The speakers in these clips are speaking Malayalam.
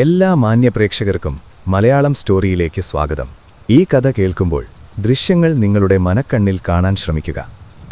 എല്ലാ മാന്യപ്രേക്ഷകർക്കും മലയാളം സ്റ്റോറിയിലേക്ക് സ്വാഗതം. ഈ കഥ കേൾക്കുമ്പോൾ ദൃശ്യങ്ങൾ നിങ്ങളുടെ മനക്കണ്ണിൽ കാണാൻ ശ്രമിക്കുക.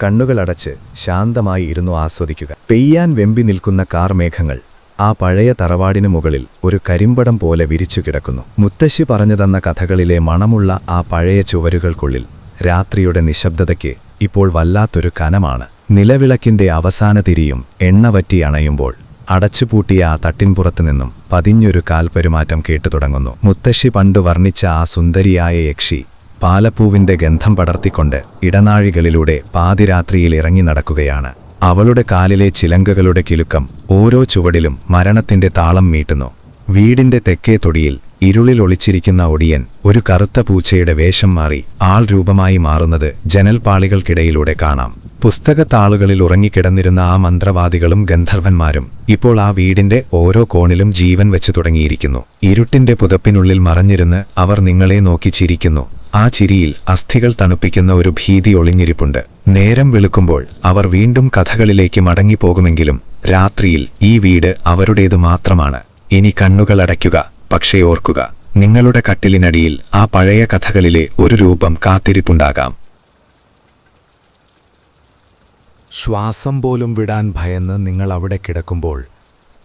കണ്ണുകൾ അടച്ച് ശാന്തമായി ഇരുന്നു ആസ്വദിക്കുക. പെയ്യാൻ വെമ്പി നിൽക്കുന്ന കാർമേഘങ്ങൾ ആ പഴയ തറവാടിനു മുകളിൽ ഒരു കരിമ്പടം പോലെ വിരിച്ചു കിടക്കുന്നു. മുത്തശ്ശി പറഞ്ഞു തന്ന കഥകളിലെ മണമുള്ള ആ പഴയ ചുവരുകൾക്കുള്ളിൽ രാത്രിയുടെ നിശബ്ദതയ്ക്ക് ഇപ്പോൾ വല്ലാത്തൊരു കനമാണ്. നിലവിളക്കിന്റെ അവസാന തിരിയും എണ്ണ വറ്റി അണയുമ്പോൾ അടച്ചുപൂട്ടിയ ആ തട്ടിൻപുറത്തു നിന്നും പതിഞ്ഞൊരു കാൽപെരുമാറ്റം കേട്ടു തുടങ്ങുന്നു. മുത്തശ്ശി പണ്ടു വർണിച്ച ആ സുന്ദരിയായ യക്ഷി പാലപ്പൂവിന്റെ ഗന്ധം പടർത്തിക്കൊണ്ട് ഇടനാഴികളിലൂടെ പാതിരാത്രിയിൽ ഇറങ്ങി നടക്കുകയാണ്. അവളുടെ കാലിലെ ചിലങ്കകളുടെ കിലുക്കം ഓരോ ചുവടിലും മരണത്തിന്റെ താളം മീട്ടുന്നു. വീടിന്റെ തെക്കേ തൊടിയിൽ ഇരുളിൽ ഒളിച്ചിരിക്കുന്ന ഒടിയൻ ഒരു കറുത്ത പൂച്ചയുടെ വേഷം മാറി ആൾ രൂപമായി മാറുന്നത് ജനൽപാളികൾക്കിടയിലൂടെ കാണാം. പുസ്തകത്താളുകളിൽ ഉറങ്ങിക്കിടന്നിരുന്ന ആ മന്ത്രവാദികളും ഗന്ധർവന്മാരും ഇപ്പോൾ ആ വീടിന്റെ ഓരോ കോണിലും ജീവൻ വെച്ചു തുടങ്ങിയിരിക്കുന്നു. ഇരുട്ടിന്റെ പുതപ്പിനുള്ളിൽ മറഞ്ഞിരുന്ന് അവർ നിങ്ങളെ നോക്കി ചിരിക്കുന്നു. ആ ചിരിയിൽ അസ്ഥികൾ തണുപ്പിക്കുന്ന ഒരു ഭീതി ഒളിഞ്ഞിരിപ്പുണ്ട്. നേരം വെളുക്കുമ്പോൾ അവർ വീണ്ടും കഥകളിലേക്ക് മടങ്ങിപ്പോകുമെങ്കിലും രാത്രിയിൽ ഈ വീട് അവരുടേതു മാത്രമാണ്. ഇനി കണ്ണുകൾ അടയ്ക്കുക പക്ഷേ ഓർക്കുക നിങ്ങളുടെ കട്ടിലിനടിയിൽ ആ പഴയ കഥകളിലെ ഒരു രൂപം കാത്തിരിപ്പുണ്ടാകാം. ശ്വാസം പോലും വിടാൻ ഭയന്ന് നിങ്ങൾ അവിടെ കിടക്കുമ്പോൾ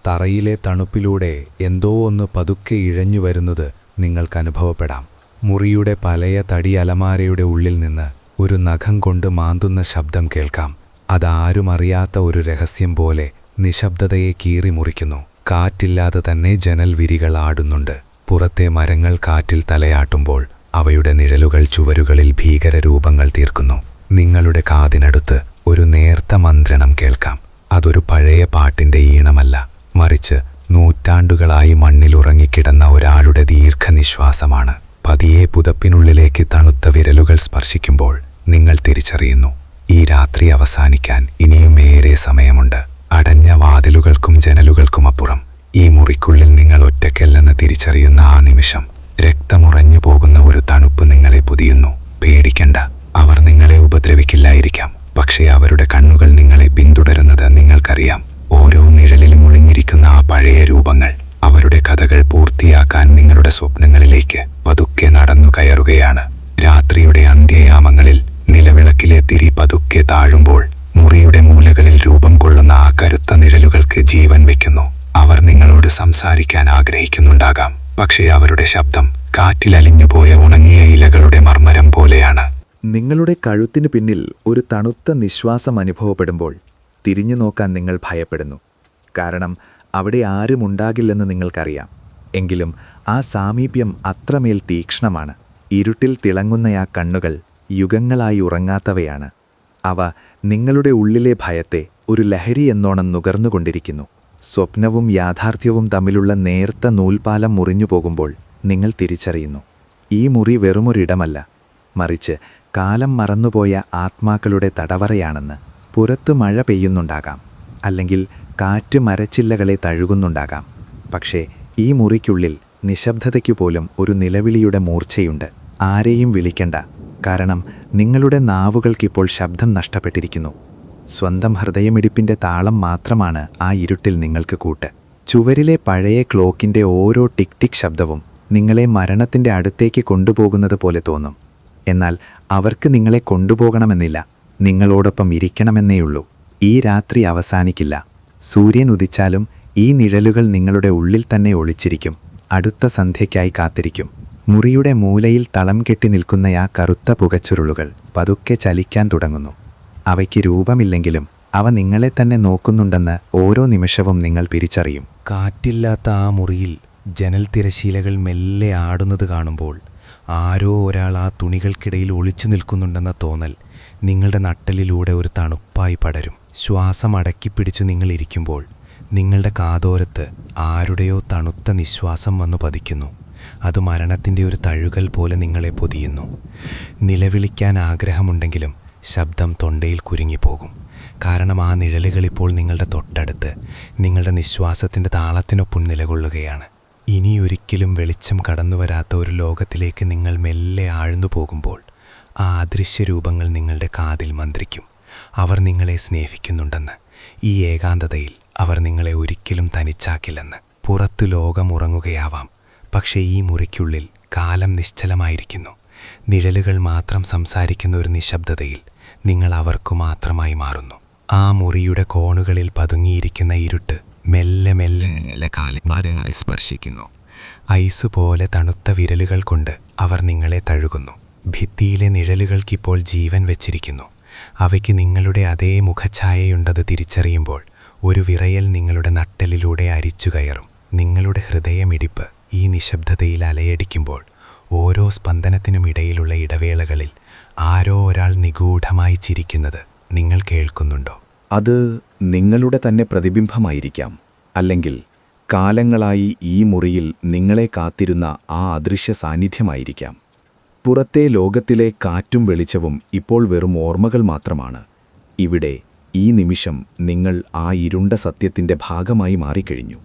തറയിലെ തണുപ്പിലൂടെ എന്തോ ഒന്ന് പതുക്കെ ഇഴഞ്ഞു വരുന്നത് നിങ്ങൾക്ക് അനുഭവപ്പെടാം. മുറിയുടെ പലയ തടി അലമാരയുടെ ഉള്ളിൽ നിന്ന് ഒരു നഖം കൊണ്ട് മാന്തുന്ന ശബ്ദം കേൾക്കാം. അതാരും അറിയാത്ത ഒരു രഹസ്യം പോലെ നിശബ്ദതയെ കീറി മുറിക്കുന്നു. കാറ്റില്ലാതെ തന്നെ ജനൽ വിരികൾ ആടുന്നുണ്ട്. പുറത്തെ മരങ്ങൾ കാറ്റിൽ തലയാട്ടുമ്പോൾ അവയുടെ നിഴലുകൾ ചുവരുകളിൽ ഭീകരരൂപങ്ങൾ തീർക്കുന്നു. നിങ്ങളുടെ കാതിനടുത്ത് ഒരു നേർത്ത മന്ത്രണം കേൾക്കാം. അതൊരു പഴയ പാട്ടിന്റെ ഈണമല്ല. മറിച്ച് നൂറ്റാണ്ടുകളായി മണ്ണിലുറങ്ങിക്കിടന്ന ഒരാളുടെ ദീർഘനിശ്വാസമാണ്. പതിയെ പുതപ്പിനുള്ളിലേക്ക് തണുത്ത വിരലുകൾ സ്പർശിക്കുമ്പോൾ നിങ്ങൾ തിരിച്ചറിയുന്നു. ഈ രാത്രി അവസാനിക്കാൻ ഇനിയും ഏറെ സമയമുണ്ട്. അടഞ്ഞ വാതിലുകൾക്കും ജനലുകൾക്കും അപ്പുറം ഈ മുറിക്കുള്ളിൽ നിങ്ങൾ ഒറ്റയ്ക്കല്ലെന്ന് തിരിച്ചറിയുന്ന ആ നിമിഷം രക്തമുറഞ്ഞു പോകുന്ന ഒരു തണുപ്പ് നിങ്ങളെ പൊതിയുന്നു. പേടിക്കണ്ട. അവർ നിങ്ങളെ ഉപദ്രവിക്കില്ലായിരിക്കാം. പക്ഷേ അവരുടെ കണ്ണുകൾ നിങ്ങളെ പിന്തുടരുന്നത് നിങ്ങൾക്കറിയാം. ഓരോ നിഴലിലും ഒളിഞ്ഞിരിക്കുന്ന ആ പഴയ രൂപങ്ങൾ അവരുടെ കഥകൾ പൂർത്തിയാക്കാൻ നിങ്ങളുടെ സ്വപ്നങ്ങളിലേക്ക് പതുക്കെ നടന്നു കയറുകയാണ്. രാത്രിയുടെ അന്ത്യയാമങ്ങളിൽ നിലവിളക്കിലെ തിരി പതുക്കെ താഴുമ്പോൾ മുറിയുടെ മൂലകളിൽ രൂപം കൊള്ളുന്ന ആ കരുത്ത നിഴലുകൾക്ക് ജീവൻ വെക്കുന്നു അവർ നിങ്ങളോട് സംസാരിക്കാൻ ആഗ്രഹിക്കുന്നുണ്ടാകാം. പക്ഷേ അവരുടെ ശബ്ദം കാറ്റിലലിഞ്ഞുപോയ ഉണങ്ങിയ ഇലകളുടെ മർമ്മരം പോലെയാണ്. നിങ്ങളുടെ കഴുത്തിന് പിന്നിൽ ഒരു തണുത്ത നിശ്വാസം അനുഭവപ്പെടുമ്പോൾ തിരിഞ്ഞു നോക്കാൻ നിങ്ങൾ ഭയപ്പെടുന്നു. കാരണം അവിടെ ആരുമുണ്ടാകില്ലെന്ന് നിങ്ങൾക്കറിയാം. എങ്കിലും ആ സാമീപ്യം അത്രമേൽ തീക്ഷ്ണമാണ്. ഇരുട്ടിൽ തിളങ്ങുന്ന ആ കണ്ണുകൾ യുഗങ്ങളായി ഉറങ്ങാത്തവയാണ്. അവ നിങ്ങളുടെ ഉള്ളിലെ ഭയത്തെ ഒരു ലഹരി എന്നോണം നുകർന്നുകൊണ്ടിരിക്കുന്നു. സ്വപ്നവും യാഥാർത്ഥ്യവും തമ്മിലുള്ള നേർത്ത നൂൽപാലം മുറിഞ്ഞു പോകുമ്പോൾ നിങ്ങൾ തിരിച്ചറിയുന്നു. ഈ മുറി വെറുമൊരിടമല്ല. മറിച്ച് കാലം മറന്നുപോയ ആത്മാക്കളുടെ തടവറയാണെന്ന് പുറത്ത് മഴ പെയ്യുന്നുണ്ടാകാം അല്ലെങ്കിൽ കാറ്റ് മരച്ചില്ലകളെ തഴുകുന്നുണ്ടാകാം. പക്ഷേ ഈ മുറിക്കുള്ളിൽ നിശബ്ദതയ്ക്കു പോലും ഒരു നിലവിളിയുടെ മൂർച്ചയുണ്ട്. ആരെയും വിളിക്കണ്ട. കാരണം നിങ്ങളുടെ നാവുകൾക്കിപ്പോൾ ശബ്ദം നഷ്ടപ്പെട്ടിരിക്കുന്നു. സ്വന്തം ഹൃദയമിടിപ്പിന്റെ താളം മാത്രമാണ് ആ ഇരുട്ടിൽ നിങ്ങൾക്ക് കൂട്ട്. ചുവരിലെ പഴയ ക്ലോക്കിന്റെ ഓരോ ടിക് ടിക് ശബ്ദവും നിങ്ങളെ മരണത്തിന്റെ അടുത്തേക്ക് കൊണ്ടുപോകുന്നത് പോലെ തോന്നും. എന്നാൽ അവർക്ക് നിങ്ങളെ കൊണ്ടുപോകണമെന്നില്ല. നിങ്ങളോടൊപ്പം ഇരിക്കണമെന്നേയുള്ളൂ. ഈ രാത്രി അവസാനിക്കില്ല. സൂര്യൻ ഉദിച്ചാലും ഈ നിഴലുകൾ നിങ്ങളുടെ ഉള്ളിൽ തന്നെ ഒളിച്ചിരിക്കും. അടുത്ത സന്ധ്യയ്ക്കായി കാത്തിരിക്കും. മുറിയുടെ മൂലയിൽ തളം കെട്ടി നിൽക്കുന്ന ആ കറുത്ത പുകച്ചുരുളുകൾ പതുക്കെ ചലിക്കാൻ തുടങ്ങുന്നു. അവയ്ക്ക് രൂപമില്ലെങ്കിലും അവ നിങ്ങളെ തന്നെ നോക്കുന്നുണ്ടെന്ന് ഓരോ നിമിഷവും നിങ്ങൾ തിരിച്ചറിയും. കാറ്റില്ലാത്ത ആ മുറിയിൽ ജനൽ തിരശീലകൾ മെല്ലെ ആടുന്നത് കാണുമ്പോൾ ആരോ ഒരാൾ ആ തുണികൾക്കിടയിൽ ഒളിച്ചു നിൽക്കുന്നുണ്ടെന്ന തോന്നൽ നിങ്ങളുടെ നട്ടലിലൂടെ ഒരു തണുപ്പായി പടരും. ശ്വാസം അടക്കിപ്പിടിച്ച് നിങ്ങൾ ഇരിക്കുമ്പോൾ നിങ്ങളുടെ കാതോരത്ത് ആരുടെയോ തണുത്ത നിശ്വാസം വന്നു പതിക്കുന്നു. അത് മരണത്തിന്റെ ഒരു തഴുകൽ പോലെ നിങ്ങളെ പൊതിയുന്നു. നിലവിളിക്കാൻ ആഗ്രഹമുണ്ടെങ്കിലും ശബ്ദം തൊണ്ടയിൽ കുരുങ്ങിപ്പോകും. കാരണം ആ നിഴലുകൾ ഇപ്പോൾ നിങ്ങളുടെ തൊട്ടടുത്ത് നിങ്ങളുടെ നിശ്വാസത്തിന്റെ താളത്തിനൊപ്പം നിലകൊള്ളുകയാണ്. ഇനിയൊരിക്കലും വെളിച്ചം കടന്നു വരാത്ത ഒരു ലോകത്തിലേക്ക് നിങ്ങൾ മെല്ലെ ആഴ്ന്നു പോകുമ്പോൾ ആ അദൃശ്യ രൂപങ്ങൾ നിങ്ങളുടെ കാതിൽ മന്ത്രിക്കും. അവർ നിങ്ങളെ സ്നേഹിക്കുന്നുണ്ടെന്ന്. ഈ ഏകാന്തതയിൽ അവർ നിങ്ങളെ ഒരിക്കലും തനിച്ചാക്കില്ലെന്ന്. പുറത്തു ലോകമുറങ്ങുകയാവാം. പക്ഷേ ഈ മുറിക്കുള്ളിൽ കാലം നിശ്ചലമായിരിക്കുന്നു. നിഴലുകൾ മാത്രം സംസാരിക്കുന്ന ഒരു നിശബ്ദതയിൽ നിങ്ങൾ അവർക്കു മാത്രമായി മാറുന്നു. ആ മുറിയുടെ കോണുകളിൽ പതുങ്ങിയിരിക്കുന്ന ഇരുട്ട് മെല്ലെ മെല്ലെ കാലന്മാരായി സ്പർശിക്കുന്നു. ഐസ് പോലെ തണുത്ത വിരലുകൾ കൊണ്ട് അവർ നിങ്ങളെ തഴുകുന്നു. ഭിത്തിയിലെ നിഴലുകൾക്കിപ്പോൾ ജീവൻ വെച്ചിരിക്കുന്നു. അവയ്ക്ക് നിങ്ങളുടെ അതേ മുഖഛായയുണ്ടത് തിരിച്ചറിയുമ്പോൾ ഒരു വിറയൽ നിങ്ങളുടെ നട്ടലിലൂടെ അരിച്ചു കയറും. നിങ്ങളുടെ ഹൃദയമിടിപ്പ് ഈ നിശബ്ദതയിൽ അലയടിക്കുമ്പോൾ ഓരോ സ്പന്ദനത്തിനും ഇടയിലുള്ള ഇടവേളകളിൽ ആരോ ഒരാൾ നിഗൂഢമായി ചിരിക്കുന്നത് നിങ്ങൾ കേൾക്കുന്നുണ്ടോ? അത് നിങ്ങളുടെ തന്നെ പ്രതിബിംബമായിരിക്കാം. അല്ലെങ്കിൽ കാലങ്ങളായി ഈ മുറിയിൽ നിങ്ങളെ കാത്തിരുന്ന ആ അദൃശ്യ സാന്നിധ്യമായിരിക്കാം. പുറത്തെ ലോകത്തിലെ കാറ്റും വെളിച്ചവും ഇപ്പോൾ വെറും ഓർമ്മകൾ മാത്രമാണ്. ഇവിടെ ഈ നിമിഷം നിങ്ങൾ ആ ഇരുണ്ട സത്യത്തിന്റെ ഭാഗമായി മാറിക്കഴിഞ്ഞു.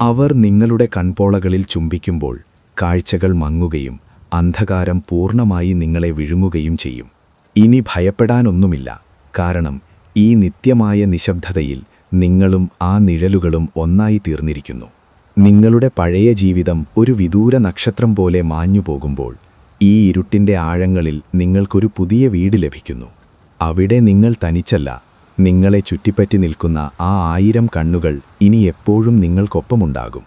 അവർ നിങ്ങളുടെ കൺപോളകളിൽ ചുംബിക്കുമ്പോൾ കാഴ്ചകൾ മങ്ങുകയും അന്ധകാരം പൂർണമായി നിങ്ങളെ വിഴുങ്ങുകയും ചെയ്യും. ഇനി ഭയപ്പെടാനൊന്നുമില്ല. കാരണം ഈ നിത്യമായ നിശബ്ദതയിൽ നിങ്ങളും ആ നിഴലുകളും ഒന്നായി തീർന്നിരിക്കുന്നു. നിങ്ങളുടെ പഴയ ജീവിതം ഒരു വിദൂര നക്ഷത്രം പോലെ മാഞ്ഞു പോകുമ്പോൾ ഈ ഇരുട്ടിന്റെ ആഴങ്ങളിൽ നിങ്ങൾക്കൊരു പുതിയ വീട് ലഭിക്കുന്നു. അവിടെ നിങ്ങൾ തനിച്ചല്ല നിങ്ങളെ ചുറ്റിപ്പറ്റി നിൽക്കുന്ന ആ ആയിരം കണ്ണുകൾ ഇനി എപ്പോഴും നിങ്ങൾക്കൊപ്പമുണ്ടാകും.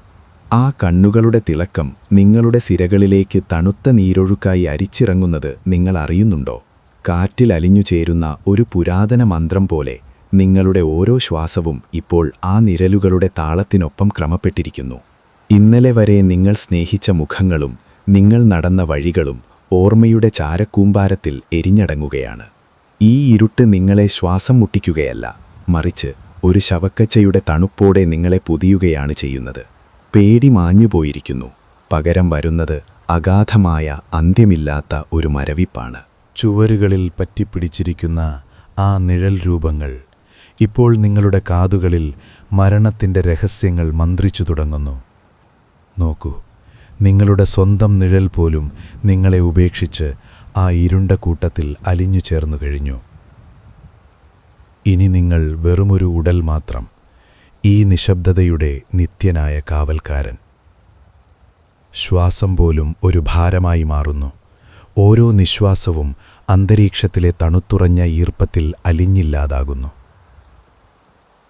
ആ കണ്ണുകളുടെ തിളക്കം നിങ്ങളുടെ സിരകളിലേക്ക് തണുത്ത നീരൊഴുക്കായി അരിച്ചിറങ്ങുന്നത് നിങ്ങൾ അറിയുന്നുണ്ടോ? കാറ്റിൽ അലിഞ്ഞു ചേരുന്ന ഒരു പുരാതന മന്ത്രം പോലെ നിങ്ങളുടെ ഓരോ ശ്വാസവും ഇപ്പോൾ ആ നിരലുകളുടെ താളത്തിനൊപ്പം ക്രമപ്പെട്ടിരിക്കുന്നു. ഇന്നലെ വരെ നിങ്ങൾ സ്നേഹിച്ച മുഖങ്ങളും നിങ്ങൾ നടന്ന വഴികളും ഓർമ്മയുടെ ചാരക്കൂമ്പാരത്തിൽ എരിഞ്ഞടങ്ങുകയാണ്. ഈ ഇരുട്ട് നിങ്ങളെ ശ്വാസം മുട്ടിക്കുകയല്ല മറിച്ച് ഒരു ശവക്കച്ചയുടെ തണുപ്പോടെ നിങ്ങളെ പുതിയുകയാണ് ചെയ്യുന്നത്. പേടി മാഞ്ഞുപോയിരിക്കുന്നു പകരം വരുന്നത് അഗാധമായ അന്ത്യമില്ലാത്ത ഒരു മരവിപ്പാണ്. ചുവരുകളിൽ പറ്റിപ്പിടിച്ചിരിക്കുന്ന ആ നിഴൽ രൂപങ്ങൾ ഇപ്പോൾ നിങ്ങളുടെ കാതുകളിൽ മരണത്തിന്റെ രഹസ്യങ്ങൾ മന്ത്രിച്ചു തുടങ്ങുന്നു. നോക്കൂ നിങ്ങളുടെ സ്വന്തം നിഴൽ പോലും നിങ്ങളെ ഉപേക്ഷിച്ച് ആ ഇരുണ്ട കൂട്ടത്തിൽ അലിഞ്ഞു ചേർന്നു കഴിഞ്ഞു. ഇനി നിങ്ങൾ വെറുമൊരു ഉടൽ മാത്രം ഈ നിശബ്ദതയുടെ നിത്യനായ കാവൽക്കാരൻ. ശ്വാസം പോലും ഒരു ഭാരമായി മാറുന്നു. ഓരോ നിശ്വാസവും അന്തരീക്ഷത്തിലെ തണുത്തുറഞ്ഞ ഈർപ്പത്തിൽ അലിഞ്ഞില്ലാതാകുന്നു.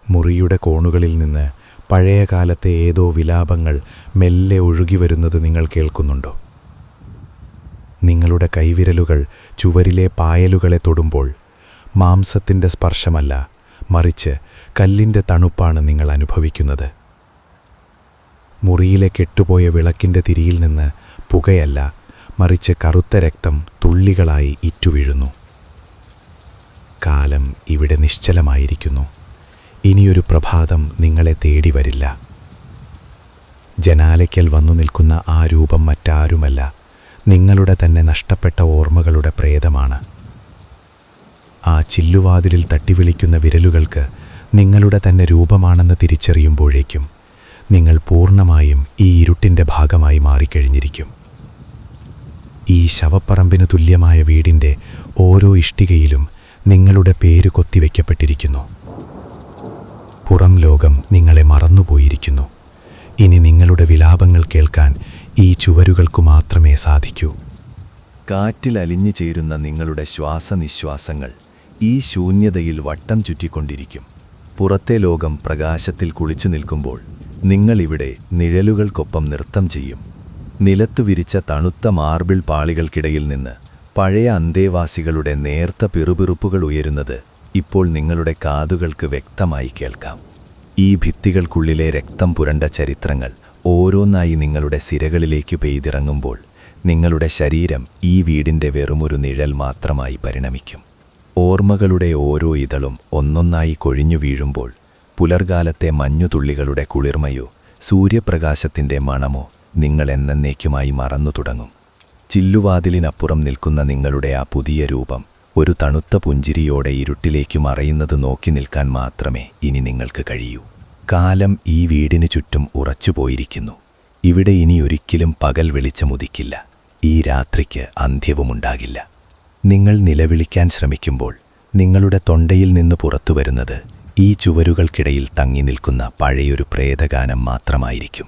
മുറിയുടെ കോണുകളിൽ നിന്ന് പഴയകാലത്തെ ഏതോ വിലാപങ്ങൾ മെല്ലെ ഒഴുകി വരുന്നത് നിങ്ങൾ കേൾക്കുന്നുണ്ടോ? നിങ്ങളുടെ കൈവിരലുകൾ ചുവരിലെ പായലുകളെ തൊടുമ്പോൾ മാംസത്തിന്റെ സ്പർശമല്ല മറിച്ച് കല്ലിന്റെ തണുപ്പാണ് നിങ്ങൾ അനുഭവിക്കുന്നത്. മുറിയിലെ കെട്ടുപോയ വിളക്കിന്റെ തിരിയിൽ നിന്ന് പുകയല്ല മറിച്ച് കറുത്ത രക്തം തുള്ളികളായി ഇറ്റുവീഴുന്നു. കാലം ഇവിടെ നിശ്ചലമായിരിക്കുന്നു. ഇനിയൊരു പ്രഭാതം നിങ്ങളെ തേടി വരില്ല ജനാലയ്ക്കൽ വന്നു നിൽക്കുന്ന ആ രൂപം മറ്റാരുമല്ല. നിങ്ങളുടെ തന്നെ നഷ്ടപ്പെട്ട ഓർമ്മകളുടെ പ്രേതമാണ്. ആ ചില്ലുവാതിലിൽ തട്ടിവിളിക്കുന്ന വിരലുകൾക്ക് നിങ്ങളുടെ തന്നെ രൂപമാണെന്ന് തിരിച്ചറിയുമ്പോഴേക്കും നിങ്ങൾ പൂർണമായും ഈ ഇരുട്ടിന്റെ ഭാഗമായി മാറിക്കഴിഞ്ഞിരിക്കും. ഈ ശവപ്പറമ്പിന് തുല്യമായ വീടിന്റെ ഓരോ ഇഷ്ടികയിലും നിങ്ങളുടെ പേര് കൊത്തിവെക്കപ്പെട്ടിരിക്കുന്നു. പുറം ലോകം നിങ്ങളെ മറന്നുപോയിരിക്കുന്നു. ഇനി നിങ്ങളുടെ വിലാപങ്ങൾ കേൾക്കാൻ ഈ ചുവരുകൾക്കു മാത്രമേ സാധിക്കൂ. കാറ്റിൽ അലിഞ്ഞു ചേരുന്ന നിങ്ങളുടെ ശ്വാസനിശ്വാസങ്ങൾ ഈ ശൂന്യതയിൽ വട്ടം ചുറ്റിക്കൊണ്ടിരിക്കും. പുറത്തെ ലോകം പ്രകാശത്തിൽ കുളിച്ചു നിൽക്കുമ്പോൾ നിങ്ങളിവിടെ നിഴലുകൾക്കൊപ്പം നൃത്തം ചെയ്യും. നിലത്തു വിരിച്ച തണുത്ത മാർബിൾ പാളികൾക്കിടയിൽ നിന്ന് പഴയ അന്തേവാസികളുടെ നേർത്ത പിറുപിറുപ്പുകൾ ഉയരുന്നത് ഇപ്പോൾ നിങ്ങളുടെ കാതുകൾക്ക് വ്യക്തമായി കേൾക്കാം. ഈ ഭിത്തികൾക്കുള്ളിലെ രക്തം പുരണ്ട ചരിത്രങ്ങൾ ഓരോന്നായി നിങ്ങളുടെ സിരകളിലേക്ക് പെയ്തിറങ്ങുമ്പോൾ നിങ്ങളുടെ ശരീരം ഈ വീടിന്റെ വെറുമൊരു നിഴൽ മാത്രമായി പരിണമിക്കും. ഓർമ്മകളുടെ ഓരോ ഇതളും ഒന്നൊന്നായി കൊഴിഞ്ഞു വീഴുമ്പോൾ പുലർകാലത്തെ മഞ്ഞുതുള്ളികളുടെ കുളിർമയോ സൂര്യപ്രകാശത്തിന്റെ മണമോ നിങ്ങൾ എന്നേക്കുമായി മറന്നു തുടങ്ങും. ചില്ലുവാതിലിനപ്പുറം നിൽക്കുന്ന നിങ്ങളുടെ ആ പുതിയ രൂപം ഒരു തണുത്ത പുഞ്ചിരിയോടെ ഇരുട്ടിലേക്ക് മറയുന്നത് നോക്കി നിൽക്കാൻ മാത്രമേ ഇനി നിങ്ങൾക്ക് കഴിയൂ. കാലം ഈ വീടിനു ചുറ്റും ഉറച്ചുപോയിരിക്കുന്നു ഇവിടെ ഇനി ഒരിക്കലും പകൽ വെളിച്ചമുദിക്കില്ല ഈ രാത്രിക്ക് അന്ത്യവുമുണ്ടാകില്ല നിങ്ങൾ നിലവിളിക്കാൻ ശ്രമിക്കുമ്പോൾ നിങ്ങളുടെ തൊണ്ടയിൽ നിന്ന് പുറത്തു വരുന്നത് ഈ ചുവരുകൾക്കിടയിൽ തങ്ങി നിൽക്കുന്ന പഴയൊരു പ്രേതഗാനം മാത്രമായിരിക്കും.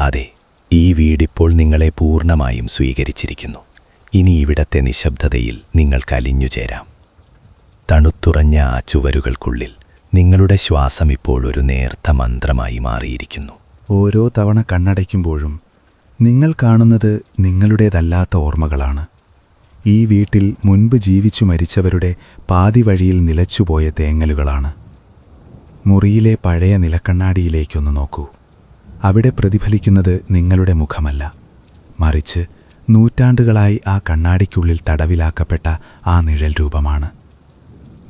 അതെ ഈ വീടിപ്പോൾ നിങ്ങളെ പൂർണമായും സ്വീകരിച്ചിരിക്കുന്നു. ഇനി ഇവിടത്തെ നിശബ്ദതയിൽ നിങ്ങൾക്ക് അലിഞ്ഞുചേരാം തണുത്തുറഞ്ഞ ആ ചുവരുകൾക്കുള്ളിൽ നിങ്ങളുടെ ശ്വാസം ഇപ്പോൾ ഒരു നേർത്ത മന്ത്രമായി മാറിയിരിക്കുന്നു. ഓരോ തവണ കണ്ണടയ്ക്കുമ്പോഴും നിങ്ങൾ കാണുന്നത് നിങ്ങളുടേതല്ലാത്ത ഓർമ്മകളാണ്. ഈ വീട്ടിൽ മുൻപ് ജീവിച്ചു മരിച്ചവരുടെ പാതി വഴിയിൽ നിലച്ചുപോയ തേങ്ങലുകളാണ്. മുറിയിലെ പഴയ നിലക്കണ്ണാടിയിലേക്കൊന്ന് നോക്കൂ. അവിടെ പ്രതിഫലിക്കുന്നത് നിങ്ങളുടെ മുഖമല്ല. മറിച്ച് നൂറ്റാണ്ടുകളായി ആ കണ്ണാടിക്കുള്ളിൽ തടവിലാക്കപ്പെട്ട ആ നിഴൽ രൂപമാണ്.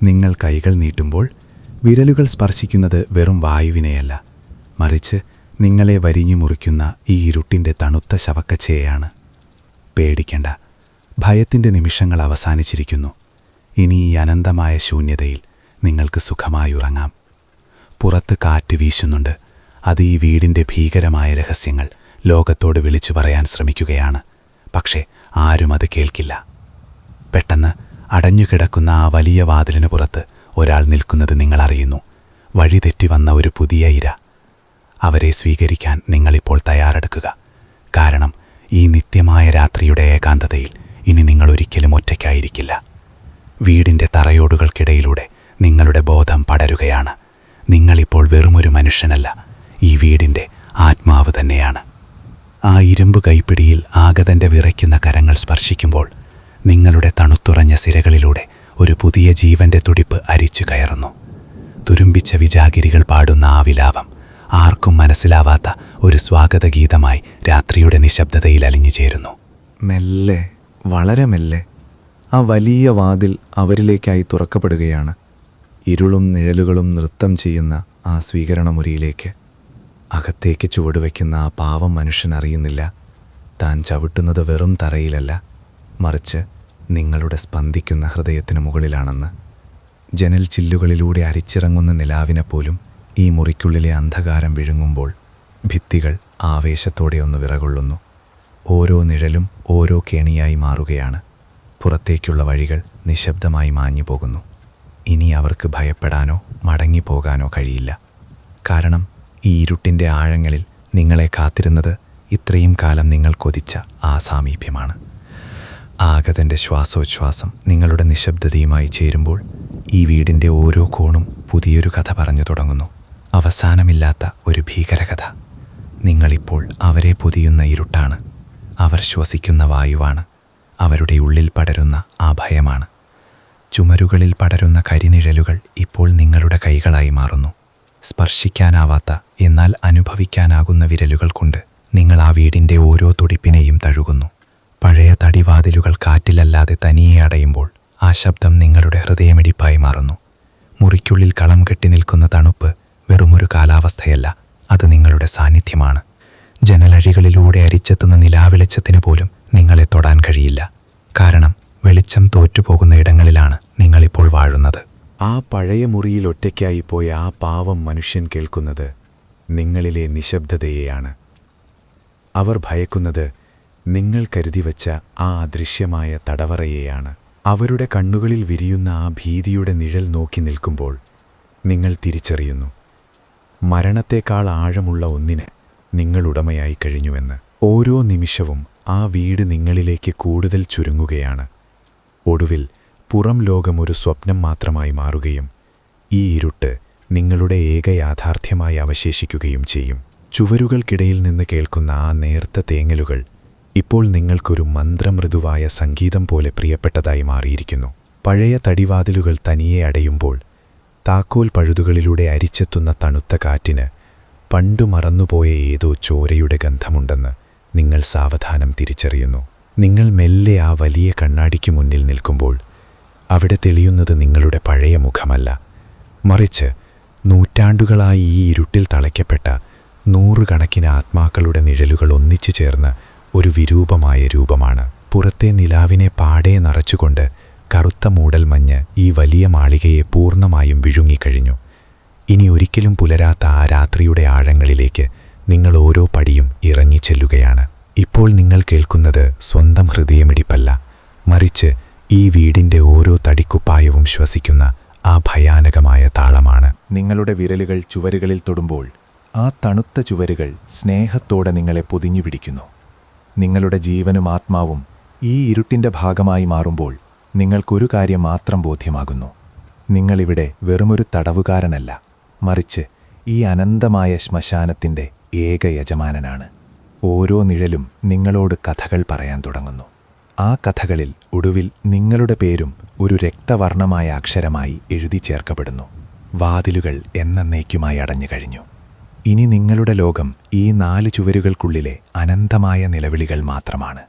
നിങ്ങൾ കൈകൾ നീട്ടുമ്പോൾ വിരലുകൾ സ്പർശിക്കുന്നത് വെറും വായുവിനെയല്ല. മറിച്ച് നിങ്ങളെ വരിഞ്ഞു മുറിക്കുന്ന ഈ ഇരുട്ടിന്റെ തണുത്ത ശവക്കച്ചയെയാണ്. പേടിക്കേണ്ട. ഭയത്തിന്റെ നിമിഷങ്ങൾ അവസാനിച്ചിരിക്കുന്നു. ഇനി ഈ അനന്തമായ ശൂന്യതയിൽ നിങ്ങൾക്ക് സുഖമായി ഉറങ്ങാം പുറത്ത് കാറ്റ് വീശുന്നുണ്ട്. അത് ഈ വീടിന്റെ ഭീകരമായ രഹസ്യങ്ങൾ ലോകത്തോട് വിളിച്ചു പറയാൻ ശ്രമിക്കുകയാണ്. പക്ഷേ ആരും അത് കേൾക്കില്ല. പെട്ടെന്ന് അടഞ്ഞുകിടക്കുന്ന ആ വലിയ വാതിലിന് പുറത്ത് ഒരാൾ നിൽക്കുന്നത് നിങ്ങളറിയുന്നു വഴി തെറ്റി വന്ന ഒരു പുതിയ ഇര. അവരെ സ്വീകരിക്കാൻ നിങ്ങളിപ്പോൾ തയ്യാറെടുക്കുക. കാരണം ഈ നിത്യമായ രാത്രിയുടെ ഏകാന്തതയിൽ ഇനി നിങ്ങൾ ഒരിക്കലും ഒറ്റയ്ക്കായിരിക്കില്ല. വീടിന്റെ തറയോടുകൾക്കിടയിലൂടെ നിങ്ങളുടെ ബോധം പടരുകയാണ്. നിങ്ങളിപ്പോൾ വെറുമൊരു മനുഷ്യനല്ല. ഈ വീടിന്റെ ആത്മാവ് തന്നെയാണ്. ആ ഇരുമ്പ് കൈപ്പിടിയിൽ ആഗതന്റെ വിറയ്ക്കുന്ന കരങ്ങൾ സ്പർശിക്കുമ്പോൾ നിങ്ങളുടെ തണുത്തുറഞ്ഞ സിരകളിലൂടെ ഒരു പുതിയ ജീവന്റെ തുടിപ്പ് അരിച്ചു കയറുന്നു. തുരുമ്പിച്ച വിജാഗിരികൾ പാടുന്ന ആ വിലാപം ആർക്കും മനസ്സിലാവാത്ത ഒരു സ്വാഗതഗീതമായി രാത്രിയുടെ നിശബ്ദതയിൽ അലിഞ്ഞു ചേരുന്നു. മെല്ലെ വളരെ മെല്ലെ ആ വലിയ വാതിൽ അവരിലേക്കായി തുറക്കപ്പെടുകയാണ്. ഇരുളും നിഴലുകളും നൃത്തം ചെയ്യുന്ന ആ സ്വീകരണമുറിയിലേക്ക്. അകത്തേക്ക് ചുവടുവെക്കുന്ന ആ പാവം മനുഷ്യൻ അറിയുന്നില്ല. താൻ ചവിട്ടുന്നത് വെറും തറയിലല്ല. മറിച്ച് നിങ്ങളുടെ സ്പന്ദിക്കുന്ന ഹൃദയത്തിന് മുകളിലാണെന്ന്. ജനൽ ചില്ലുകളിലൂടെ അരിച്ചിറങ്ങുന്ന നിലാവിനെ പോലും ഈ മുറിക്കുള്ളിലെ അന്ധകാരം വിഴുങ്ങുമ്പോൾ ഭിത്തികൾ ആവേശത്തോടെ ഒന്ന് വിറകൊള്ളുന്നു. ഓരോ നിഴലും ഓരോ കേണിയായി മാറുകയാണ്. പുറത്തേക്കുള്ള വഴികൾ നിശബ്ദമായി മാഞ്ഞു പോകുന്നു. ഇനി അവർക്ക് ഭയപ്പെടാനോ മടങ്ങിപ്പോകാനോ കഴിയില്ല. കാരണം ഈ ഇരുട്ടിന്റെ ആഴങ്ങളിൽ നിങ്ങളെ കാത്തിരുന്നത് ഇത്രയും കാലം നിങ്ങൾ കൊതിച്ച ആ സാമീപ്യമാണ്. ആഗതന്റെ ശ്വാസോച്ഛ്വാസം നിങ്ങളുടെ നിശബ്ദതയുമായി ചേരുമ്പോൾ ഈ വീടിന്റെ ഓരോ കോണും പുതിയൊരു കഥ പറഞ്ഞു തുടങ്ങുന്നു. അവസാനമില്ലാത്ത ഒരു ഭീകരകഥ. നിങ്ങളിപ്പോൾ അവരെ പൊതിയുന്ന ഇരുട്ടാണ്. അവർ ശ്വസിക്കുന്ന വായുവാണ്. അവരുടെ ഉള്ളിൽ പടരുന്ന ആ ഭയമാണ്. ചുമരുകളിൽ പടരുന്ന കരിനിഴലുകൾ ഇപ്പോൾ നിങ്ങളുടെ കൈകളായി മാറുന്നു. സ്പർശിക്കാനാവാത്ത എന്നാൽ അനുഭവിക്കാനാകുന്ന വിരലുകൾ കൊണ്ട് നിങ്ങൾ ആ വീടിന്റെ ഓരോ തുടിപ്പിനെയും തഴുകുന്നു. പഴയ തടിവാതിലുകൾ കാറ്റിലല്ലാതെ തനിയെ അടയുമ്പോൾ ആ ശബ്ദം നിങ്ങളുടെ ഹൃദയമിടിപ്പായി മാറുന്നു. മുറിക്കുള്ളിൽ കളം കെട്ടി നിൽക്കുന്ന തണുപ്പ് വെറുമൊരു കാലാവസ്ഥയല്ല അത് നിങ്ങളുടെ സാന്നിധ്യമാണ്. ജനലഴികളിലൂടെ അരിച്ചെത്തുന്ന നിലാവെളിച്ചത്തിന് പോലും നിങ്ങളെ തൊടാൻ കഴിയില്ല. കാരണം വെളിച്ചം തോറ്റുപോകുന്ന ഇടങ്ങളിലാണ് നിങ്ങളിപ്പോൾ വാഴുന്നത്. ആ പഴയ മുറിയിൽ ഒറ്റയ്ക്കായി പോയ ആ പാവം മനുഷ്യൻ കേൾക്കുന്നത് നിങ്ങളിലെ നിശബ്ദതയെയാണ്. അവർ ഭയക്കുന്നത് നിങ്ങൾ കരുതി വച്ച ആ അദൃശ്യമായ തടവറയെയാണ്. അവരുടെ കണ്ണുകളിൽ വിരിയുന്ന ആ ഭീതിയുടെ നിഴൽ നോക്കി നിൽക്കുമ്പോൾ നിങ്ങൾ തിരിച്ചറിയുന്നു. മരണത്തേക്കാൾ ആഴമുള്ള ഒന്നിന് നിങ്ങൾ ഉടമയായി കഴിഞ്ഞുവെന്ന്. ഓരോ നിമിഷവും ആ വീട് നിങ്ങളിലേക്ക് കൂടുതൽ ചുരുങ്ങുകയാണ്. ഒടുവിൽ പുറം ലോകം ഒരു സ്വപ്നം മാത്രമായി മാറുകയും ഈ ഇരുട്ട് നിങ്ങളുടെ ഏക യാഥാർത്ഥ്യമായി അവശേഷിക്കുകയും ചെയ്യും. ചുവരുകൾക്കിടയിൽ നിന്ന് കേൾക്കുന്ന ആ നേർത്ത തേങ്ങലുകൾ ഇപ്പോൾ നിങ്ങൾക്കൊരു മന്ത്രമൃദുവായ സംഗീതം പോലെ പ്രിയപ്പെട്ടതായി മാറിയിരിക്കുന്നു. പഴയ തടിവാതിലുകൾ തനിയെ അടയുമ്പോൾ താക്കോൽ പഴുതുകളിലൂടെ അരിച്ചെത്തുന്ന തണുത്ത കാറ്റിന് പണ്ടു മറന്നുപോയ ഏതോ ചോരയുടെ ഗന്ധമുണ്ടെന്ന് നിങ്ങൾ സാവധാനം തിരിച്ചറിയുന്നു. നിങ്ങൾ മെല്ലെ ആ വലിയ കണ്ണാടിക്ക് മുന്നിൽ നിൽക്കുമ്പോൾ അവിടെ തെളിയുന്നത് നിങ്ങളുടെ പഴയ മുഖമല്ല. മറിച്ച് നൂറ്റാണ്ടുകളായി ഈ ഇരുട്ടിൽ തളയ്ക്കപ്പെട്ട നൂറുകണക്കിന് ആത്മാക്കളുടെ നിഴലുകൾ ഒന്നിച്ചു ചേർന്ന് ഒരു വിരൂപമായ രൂപമാണ്. പുറത്തെ നിലാവിനെ പാടെ നിറച്ചുകൊണ്ട് കറുത്ത മൂടൽമഞ്ഞ് ഈ വലിയ മാളികയെ പൂർണമായും വിഴുങ്ങിക്കഴിഞ്ഞു. ഇനി ഒരിക്കലും പുലരാത്ത ആ രാത്രിയുടെ ആഴങ്ങളിലേക്ക് നിങ്ങൾ ഓരോ പടിയും ഇറങ്ങിച്ചെല്ലുകയാണ്. ഇപ്പോൾ നിങ്ങൾ കേൾക്കുന്നത് സ്വന്തം ഹൃദയമിടിപ്പല്ല. മറിച്ച് ഈ വീടിന്റെ ഓരോ തടിക്കുപ്പായവും ശ്വസിക്കുന്ന ആ ഭയാനകമായ താളമാണ്. നിങ്ങളുടെ വിരലുകൾ ചുവരുകളിൽ തൊടുമ്പോൾ ആ തണുത്ത ചുവരുകൾ സ്നേഹത്തോടെ നിങ്ങളെ പൊതിഞ്ഞു പിടിക്കുന്നു. നിങ്ങളുടെ ജീവനും ആത്മാവും ഈ ഇരുട്ടിന്റെ ഭാഗമായി മാറുമ്പോൾ നിങ്ങൾക്കൊരു കാര്യം മാത്രം ബോധ്യമാകുന്നു. നിങ്ങളിവിടെ വെറുമൊരു തടവുകാരനല്ല മറിച്ച് ഈ അനന്തമായ ശ്മശാനത്തിന്റെ ഏക യജമാനനാണ്. ഓരോ നിഴലും നിങ്ങളോട് കഥകൾ പറയാൻ തുടങ്ങുന്നു. ആ കഥകളിൽ ഒടുവിൽ നിങ്ങളുടെ പേരും ഒരു രക്തവർണമായ അക്ഷരമായി എഴുതി ചേർക്കപ്പെടുന്നു. വാതിലുകൾ എന്നേക്കുമായി അടഞ്ഞു കഴിഞ്ഞു. ഇനി നിങ്ങളുടെ ലോകം ഈ നാല് ചുവരുകൾക്കുള്ളിലെ അനന്തമായ നിലവിളികൾ മാത്രമാണ്.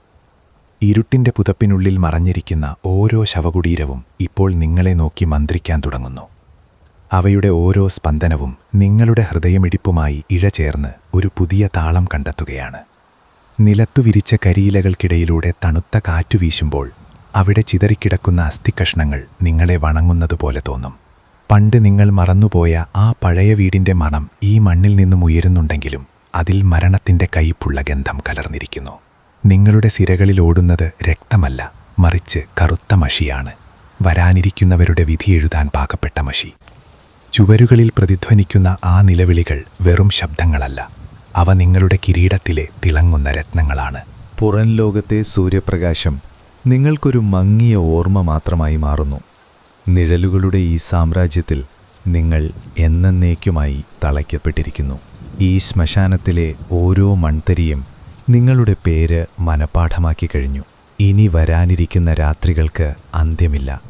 ഇരുട്ടിന്റെ പുതപ്പിനുള്ളിൽ മറഞ്ഞിരിക്കുന്ന ഓരോ ശവകുടീരവും ഇപ്പോൾ നിങ്ങളെ നോക്കി മന്ത്രിക്കാൻ തുടങ്ങുന്നു. അവയുടെ ഓരോ സ്പന്ദനവും നിങ്ങളുടെ ഹൃദയമിടിപ്പുമായി ഇഴചേർന്ന് ഒരു പുതിയ താളം കണ്ടെത്തുകയാണ്. നിലത്തു വിരിച്ച കരിയിലകൾക്കിടയിലൂടെ തണുത്ത കാറ്റു വീശുമ്പോൾ അവിടെ ചിതറിക്കിടക്കുന്ന അസ്ഥിക്കഷ്ണങ്ങൾ നിങ്ങളെ വണങ്ങുന്നതുപോലെ തോന്നും. പണ്ട് നിങ്ങൾ മറന്നുപോയ ആ പഴയ വീടിന്റെ മണം ഈ മണ്ണിൽ നിന്നും ഉയരുന്നുണ്ടെങ്കിലും അതിൽ മരണത്തിന്റെ കയ്പുള്ള ഗന്ധം കലർന്നിരിക്കുന്നു. നിങ്ങളുടെ സിരകളിൽ ഓടുന്നത് രക്തമല്ല മറിച്ച് കറുത്ത മഷിയാണ്. വരാനിരിക്കുന്നവരുടെ വിധി എഴുതാൻ പാകപ്പെട്ട മഷി. ചുവരുകളിൽ പ്രതിധ്വനിക്കുന്ന ആ നിലവിളികൾ വെറും ശബ്ദങ്ങളല്ല. അവ നിങ്ങളുടെ കിരീടത്തിലെ തിളങ്ങുന്ന രത്നങ്ങളാണ്. പുറം ലോകത്തെ സൂര്യപ്രകാശം നിങ്ങൾക്കൊരു മങ്ങിയ ഓർമ്മ മാത്രമായി മാറുന്നു. നിഴലുകളുടെ ഈ സാമ്രാജ്യത്തിൽ നിങ്ങൾ എന്നേക്കുമായി തളയ്ക്കപ്പെട്ടിരിക്കുന്നു. ഈ ശ്മശാനത്തിലെ ഓരോ മൺതരിയും നിങ്ങളുടെ പേര് മനപാഠമാക്കി കഴിഞ്ഞു. ഇനി വരാനിരിക്കുന്ന രാത്രികൾക്ക് അന്ത്യമില്ല.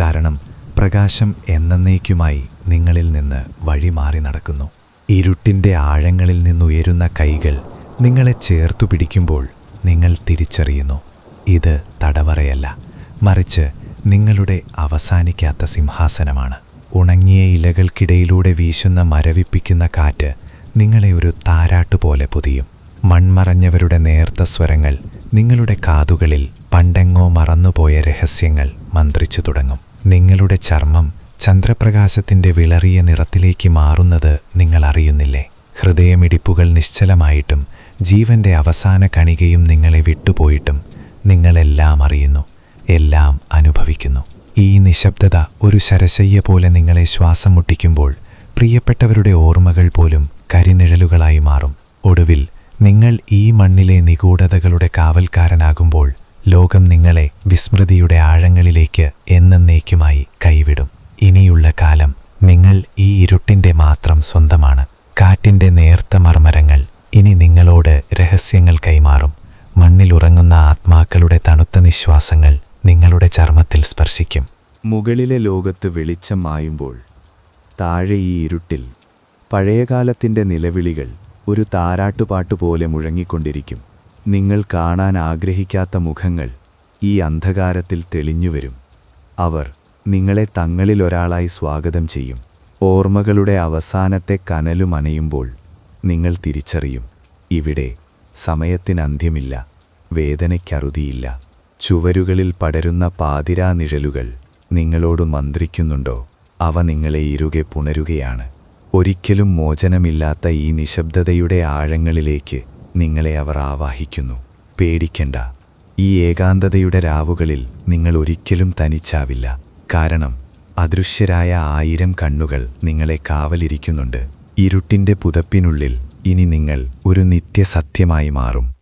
കാരണം പ്രകാശം എന്നേക്കുമായി നിങ്ങളിൽ നിന്ന് വഴിമാറി നടക്കുന്നു. ഇരുട്ടിന്റെ ആഴങ്ങളിൽ നിന്നുയരുന്ന കൈകൾ നിങ്ങളെ ചേർത്തു പിടിക്കുമ്പോൾ നിങ്ങൾ തിരിച്ചറിയുന്നു. ഇത് തടവറയല്ല. മറിച്ച് നിങ്ങളുടെ അവസാനിക്കാത്ത സിംഹാസനമാണ്. ഉണങ്ങിയ ഇലകൾക്കിടയിലൂടെ വീശുന്ന മരവിപ്പിക്കുന്ന കാറ്റ് നിങ്ങളെ ഒരു താരാട്ടുപോലെ പൊതിയും. മൺമറഞ്ഞവരുടെ നേർത്ത സ്വരങ്ങൾ നിങ്ങളുടെ കാതുകളിൽ പണ്ടെങ്ങോ മറന്നുപോയ രഹസ്യങ്ങൾ മന്ത്രിച്ചു തുടങ്ങും. നിങ്ങളുടെ ചർമ്മം ചന്ദ്രപ്രകാശത്തിന്റെ വിളറിയ നിറത്തിലേക്ക് മാറുന്നത് നിങ്ങൾ അറിയുന്നില്ലേ? ഹൃദയമിടിപ്പുകൾ നിശ്ചലമായിട്ടും ജീവന്റെ അവസാന കണികയും നിങ്ങളെ വിട്ടുപോയിട്ടും നിങ്ങളെല്ലാം അറിയുന്നു എല്ലാം അനുഭവിക്കുന്നു. ഈ നിശബ്ദത ഒരു ശരശയ്യ പോലെ നിങ്ങളെ ശ്വാസം മുട്ടിക്കുമ്പോൾ പ്രിയപ്പെട്ടവരുടെ ഓർമ്മകൾ പോലും കരിനിഴലുകളായി മാറും. ഒടുവിൽ നിങ്ങൾ ഈ മണ്ണിലെ നിഗൂഢതകളുടെ കാവൽക്കാരനാകുമ്പോൾ ലോകം നിങ്ങളെ വിസ്മൃതിയുടെ ആഴങ്ങളിലേക്ക് എന്നേക്കുമായി കൈവിടും. ഇനിയുള്ള കാലം നിങ്ങൾ ഈ ഇരുട്ടിന്റെ മാത്രം സ്വന്തമാണ്. കാറ്റിന്റെ നേർത്ത മർമരങ്ങൾ ഇനി നിങ്ങളോട് രഹസ്യങ്ങൾ കൈമാറും. മണ്ണിലുറങ്ങുന്ന ആത്മാക്കളുടെ തണുത്ത നിശ്വാസങ്ങൾ നിങ്ങളുടെ ചർമ്മത്തിൽ സ്പർശിക്കും. മുകളിലെ ലോകത്ത് വെളിച്ചം മായുമ്പോൾ താഴെ ഈ ഇരുട്ടിൽ പഴയകാലത്തിന്റെ നിലവിളികൾ ഒരു താരാട്ടുപാട്ട് പോലെ മുഴങ്ങിക്കൊണ്ടിരിക്കും. നിങ്ങൾ കാണാൻ ആഗ്രഹിക്കാത്ത മുഖങ്ങൾ ഈ അന്ധകാരത്തിൽ തെളിഞ്ഞുവരും. അവർ നിങ്ങളെ തങ്ങളിലൊരാളായി സ്വാഗതം ചെയ്യും. ഓർമ്മകളുടെ അവസാനത്തെ കനലുമണയുമ്പോൾ നിങ്ങൾ തിരിച്ചറിയും. ഇവിടെ സമയത്തിനന്ത്യമില്ല വേദനയ്ക്കറുതിയില്ല. ചുവരുകളിൽ പടരുന്ന പാതിരാ നിഴലുകൾ നിങ്ങളോട് മന്ത്രിക്കുന്നുണ്ടോ? അവ നിങ്ങളെ ഇരുകെ പുണരുകയാണ്. ഒരിക്കലും മോചനമില്ലാത്ത ഈ നിശബ്ദതയുടെ ആഴങ്ങളിലേക്ക് നിങ്ങളെ അവർ ആവാഹിക്കുന്നു. പേടിക്കണ്ട ഈ ഏകാന്തതയുടെ രാവുകളിൽ നിങ്ങൾ ഒരിക്കലും തനിച്ചാവില്ല. കാരണം അദൃശ്യരായ ആയിരം കണ്ണുകൾ നിങ്ങളെ കാവലിരിക്കുന്നുണ്ട്. ഇരുട്ടിന്റെ പുതപ്പിനുള്ളിൽ ഇനി നിങ്ങൾ ഒരു നിത്യസത്യമായി മാറും.